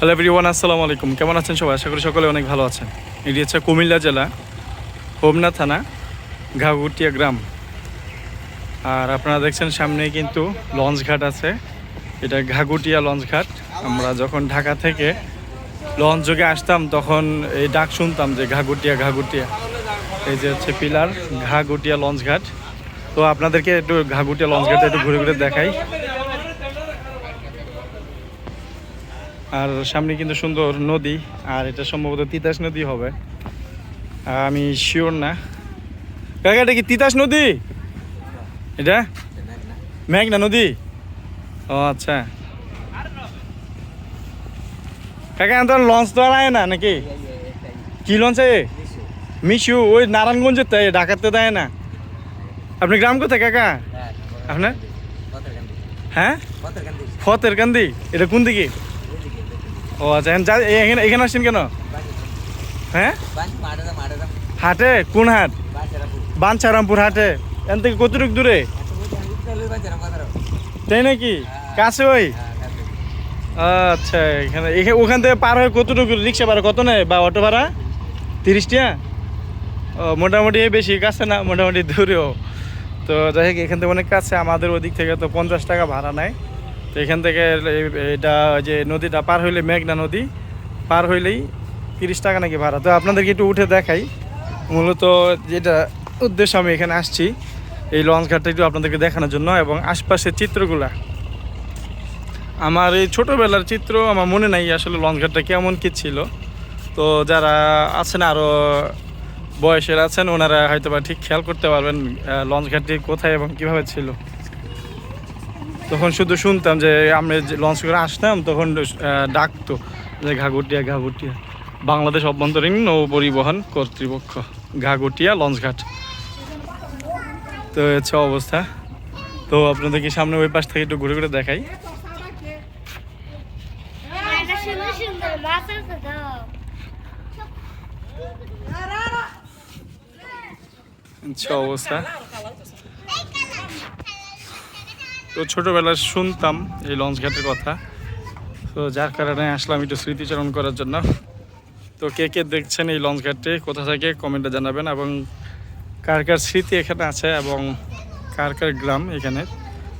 Hello everyone আসসালামু আলাইকুম। কেমন আছেন সবাই? আশা করি সকলে অনেক ভালো আছেন। এটি হচ্ছে কুমিল্লা জেলা, হোমনা থানা ঘাগুটিয়া গ্রাম। আর আপনারা দেখছেন সামনে কিন্তু লঞ্চ ঘাট আছে। এটা ঘাগুটিয়া লঞ্চ ঘাট। আমরা যখন ঢাকা থেকে লঞ্চ যোগে আসতাম, তখন এই ডাক শুনতাম যে ঘাগুটিয়া ঘাগুটিয়া এই যে হচ্ছে পিলার ঘাগুটিয়া লঞ্চ ঘাট। তো আপনাদেরকে একটু ঘাগুটিয়া লঞ্চ ঘাটে একটু ঘুরে ঘুরে দেখাই। আর সামনে কিন্তু সুন্দর নদী আর এটা সম্ভবত তিতাস নদী হবে। আমি শিওর না। কাকা এটা কি তিতাস নদী? এটা? মেঘনা নদী? ও আচ্ছা। কাকা তো লঞ্চ তো আর আয় না নাকি? কি লঞ্চ এ মিশু ওই নারায়ণগঞ্জের তাই ঢাকাতে দেয় না। আপনি গ্রাম কোথায় কাকা? আপনার? হ্যাঁ? ফতের কান্দি এটা কোন দিকে? ও আচ্ছা এখানে এখানে আসছেন কেন? হ্যাঁ? হাটে? কোন হাট? বাঞ্ছারামপুর হাটে। এখান থেকে কতটুকু দূরে? তাই নাকি? কাছে ওই? আচ্ছা এখানে এখানে ওখান থেকে পার হয়ে কতটুকু রিক্সা ভাড়া? কত নেয় বা অটো ভাড়া? তিরিশ টাকা ও, মোটামুটি বেশি, কাছে না, মোটামুটি দূরেও। তো যাই হোক, এখান থেকে অনেক কাছে। আমাদের ওদিক থেকে তো পঞ্চাশ টাকা ভাড়া নেয়। তো এখান থেকে এটা যে নদীটা পার হইলে মেঘনা নদী, পার হইলেই তিরিশ টাকা নাকি ভাড়া। তো আপনাদেরকে একটু উঠে দেখাই। মূলত যেটা উদ্দেশ্য আমি এখানে আসছি, এই লঞ্চ ঘাটটা একটু আপনাদেরকে দেখানোর জন্য এবং আশপাশের চিত্রগুলা। আমার এই ছোটোবেলার চিত্র আমার মনে নাই আসলে লঞ্চ ঘাটটা কেমন কী ছিল। তো যারা আছেন আরও বয়সের আছেন, ওনারা হয়তো বা ঠিক খেয়াল করতে পারবেন লঞ্চ ঘাটটি কোথায় এবং কীভাবে ছিল। তখন শুধু শুনতাম যে আমরা যে লঞ্চ করে আসতাম, তখন ডাকতো যে ঘাগুটিয়া ঘাগুটিয়া বাংলাদেশ অভ্যন্তরীণ নৌ পরিবহন কর্তৃপক্ষ ঘাগুটিয়া লঞ্চ ঘাট। তো হচ্ছে অবস্থা। তো আপনাদেরকে সামনে ওই পাশ থেকে একটু ঘুরে ঘুরে দেখাই। হচ্ছে অবস্থা। তো ছোটোবেলায় শুনতাম এই লঞ্চ ঘাটের কথা। তো যার কারণে আসলাম একটু স্মৃতিচারণ করার জন্য। তো কে কে দেখছেন এই লঞ্চ ঘাটটি, কোথা থেকে কমেন্টে জানাবেন এবং কার কার স্মৃতি এখানে আছে এবং কার কার গ্রাম এখানে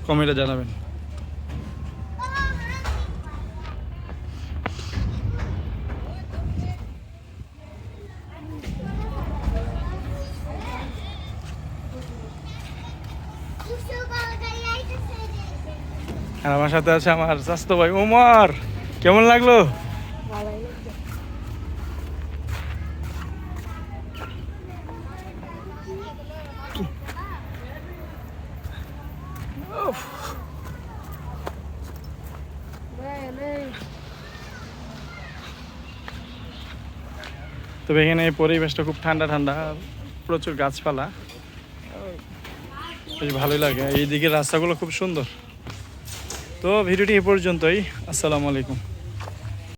কমেন্টে জানাবেন। আর আমার সাথে আছে আমার স্বাস্থ্য ভাই উমর। কেমন লাগল? তবে এখানে পরিবেশটা খুব ঠান্ডা ঠান্ডা, প্রচুর গাছপালা। বেশ ভালোই লাগে। এইদিকে রাস্তাগুলো খুব সুন্দর। তো ভিডিওটি এ পর্যন্তই। আসসালামু আলাইকুম।